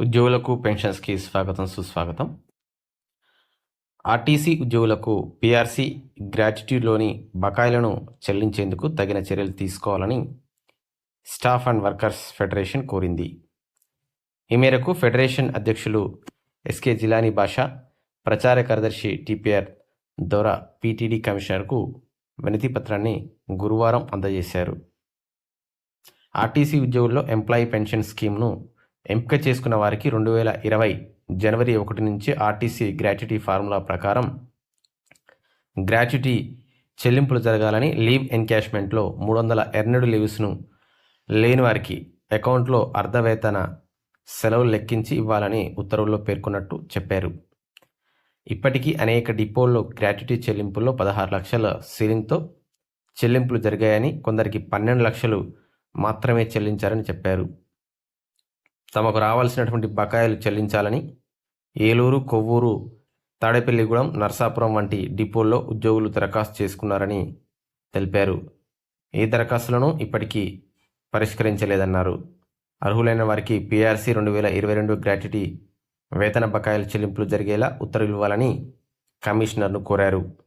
ఉద్యోగులకు పెన్షన్స్కి స్వాగతం సుస్వాగతం. ఆర్టీసీ ఉద్యోగులకు పీఆర్సీ గ్రాట్యుటీలోని బకాయిలను చెల్లించేందుకు తగిన చర్యలు తీసుకోవాలని స్టాఫ్ అండ్ వర్కర్స్ ఫెడరేషన్ కోరింది. ఈ మేరకు ఫెడరేషన్ అధ్యక్షులు ఎస్కే జిలానీ భాష ప్రచార కార్యదర్శి టిపిఆర్ దొర పీటీడీ కమిషనర్కు వినతి పత్రాన్ని గురువారం అందజేశారు. ఆర్టీసీ ఉద్యోగుల్లో ఎంప్లాయీ పెన్షన్ స్కీమ్ను ఎంపిక చేసుకున్న వారికి రెండు వేల ఇరవై జనవరి ఒకటి నుంచి ఆర్టీసీ గ్రాట్యుటీ ఫార్ములా ప్రకారం గ్రాట్యుటీ చెల్లింపులు జరగాలని లీవ్ ఎన్కాష్మెంట్లో మూడు వందల ఎర్నడు లీవ్స్ను లేని వారికి అకౌంట్లో అర్ధవేతన సెలవులు లెక్కించి ఇవ్వాలని ఉత్తర్వుల్లో పేర్కొన్నట్టు చెప్పారు. ఇప్పటికీ అనేక డిపోల్లో గ్రాట్యుటీ చెల్లింపుల్లో పదహారు లక్షల సీలింగ్తో చెల్లింపులు జరిగాయని కొందరికి పన్నెండు లక్షలు మాత్రమే చెల్లించారని చెప్పారు. తమకు రావాల్సినటువంటి బకాయిలు చెల్లించాలని ఏలూరు కొవ్వూరు తాడేపల్లిగూడెం నర్సాపురం వంటి డిపోల్లో ఉద్యోగులు దరఖాస్తు చేసుకున్నారని తెలిపారు. ఈ దరఖాస్తులను ఇప్పటికీ పరిష్కరించలేదన్నారు. అర్హులైన వారికి పీఆర్సీ రెండు వేల ఇరవై రెండు గ్రాట్యుటీ వేతన బకాయిల చెల్లింపులు జరిగేలా ఉత్తర్వులు ఇవ్వాలని కమిషనర్ను కోరారు.